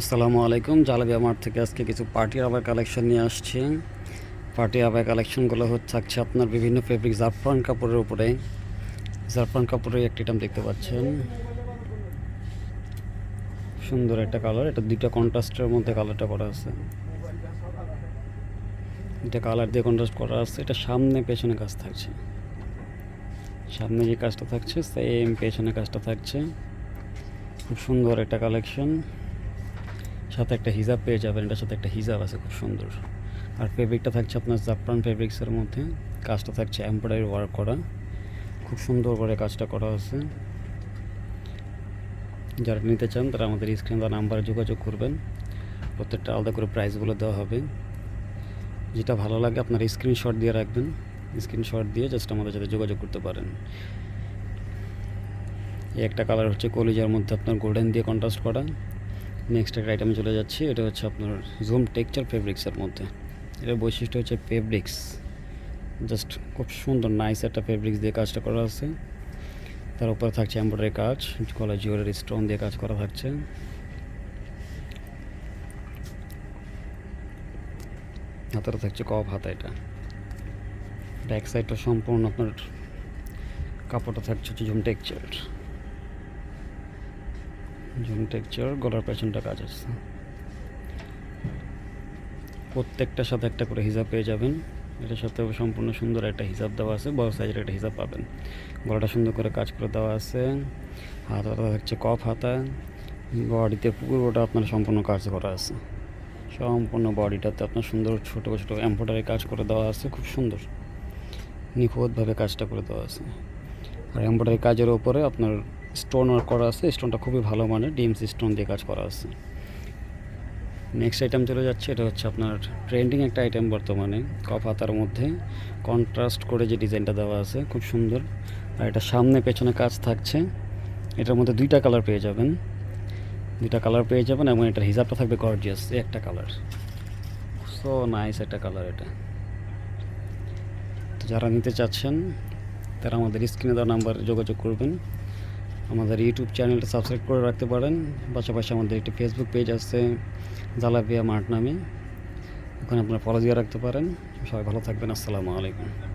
আসসালামু আলাইকুম জালাবি মার্ট থেকে আজকে কিছু পার্টি আবার কালেকশন নিয়ে আসছি। পার্টি আবার কালেকশনগুলো হচ্ছে, থাকছে আপনার বিভিন্ন ফেব্রিক জাফরান কাপড়ের উপরে। জাফরান কাপড়ের একটি আইটেম দেখতে পাচ্ছেন। সুন্দর একটা কালার এটা দুইটা কন্ট্রাস্টের মধ্যে কালারটা করা আছে। এটা কালার দিয়ে কন্ট্রাস্ট করা আছে, এটা সামনে পেছনে কাজ থাকছে। সামনে যে কাজটা থাকছে সেম পেছনে কাজটা থাকছে। খুব সুন্দর একটা কালেকশন সাথে একটা হিজাব পেয়ে যাবেন, এটার সাথে একটা হিজাব আছে, খুব সুন্দর। আর ফেব্রিকটা থাকছে আপনার জাফরান ফেব্রিক্সের মধ্যে। কাজটা থাকছে এমব্রয়ডারি ওয়ার্ক করা। খুব সুন্দর করে কাজটা করা আছে। যারা নিতে চান, তারা আমাদের স্ক্রিন বা নাম্বারে যোগাযোগ করবেন। প্রত্যেকটা আলাদা করে প্রাইসগুলো দেওয়া হবে। যেটা ভালো লাগে, আপনার স্ক্রিনশট দিয়ে রাখবেন। স্ক্রিনশট দিয়ে জাস্ট আমাদের সাথে যোগাযোগ করতে পারেন। এই একটা কালার হচ্ছে কলিজার মধ্যে আপনার গোল্ডেন দিয়ে কন্ট্রাস্ট করা। নেক্সট একটা আইটেমে চলে যাচ্ছি, এটা হচ্ছে আপনার জুম টেক্সচার ফেব্রিক্সের মধ্যে। এটার বৈশিষ্ট্য হচ্ছে ফেব্রিক্স জাস্ট খুব সুন্দর নাইস একটা ফেব্রিক্স দিয়ে কাজটা করা আছে। তার উপরে থাকছে এম্ব্রয়ডারি কাজ গলা জুয়েলারি স্টোন দিয়ে কাজ করা থাকছে। হাতাটা থাকছে কপ হাতা এটা। ব্যাক সাইডটা সম্পূর্ণ আপনার কাপড়টা থাকছে হচ্ছে জুম টেক্সচার জুম টেক্সচার গলার পেছনটা কাজ আছে প্রত্যেকটার সাথে একটা করে হিসাব পেয়ে যাবেন। এটার সাথে সম্পূর্ণ সুন্দর একটা হিসাব দেওয়া আছে, বড় সাইজের একটা হিসাব পাবেন। গলাটা সুন্দর করে কাজ করে দেওয়া আছে। হাত হাতাটা হচ্ছে কফ হাতা। বডিতে পুরোটা আপনার সম্পূর্ণ কাজ করা আছে। সম্পূর্ণ বডিটাতে আপনার সুন্দর ছোটো ছোটো এম্ব্রয়ডারি কাজ করে দেওয়া আছে, খুব সুন্দর। নিখুঁতভাবে কাজটা করে দেওয়া আছে। আর এম্ব্রয়ডারি কাজের ওপরে আপনার স্টোন ওয়ার্ক করা আছে, স্টোনটা খুবই ভালো মানের ডিমস স্টোন দিয়ে কাজ করা আছে। নেক্সট আইটেম চলে যাচ্ছে, এটা হচ্ছে আপনার ট্রেন্ডিং একটা আইটেম বর্তমানে কফ হাতার মধ্যে। কন্ট্রাস্ট করে যে ডিজাইনটা দেওয়া আছে, খুব সুন্দর। আর এটা সামনে পেছনে কাজ থাকছে, এটার মধ্যে দুইটা কালার পেয়ে যাবেন। দুইটা কালার পেয়ে যাবেন এবং এটার হিসাবটা থাকবে গর্জিয়াস একটা কালার সো নাইস একটা কালার এটা। তো যারা নিতে চাচ্ছেন, তারা আমাদের স্ক্রিনে দেওয়া নাম্বার যোগাযোগ করবেন। আমাদের ইউটিউব চ্যানেলটা সাবস্ক্রাইব করে রাখতে পারেন। পাশাপাশি আমাদের একটি ফেসবুক পেজ আছে, জালাপিয়া মাঠ নামে। ওখানে আপনারা ফলো দিয়ে রাখতে পারেন। সবাই ভালো থাকবেন। আসসালামু আলাইকুম।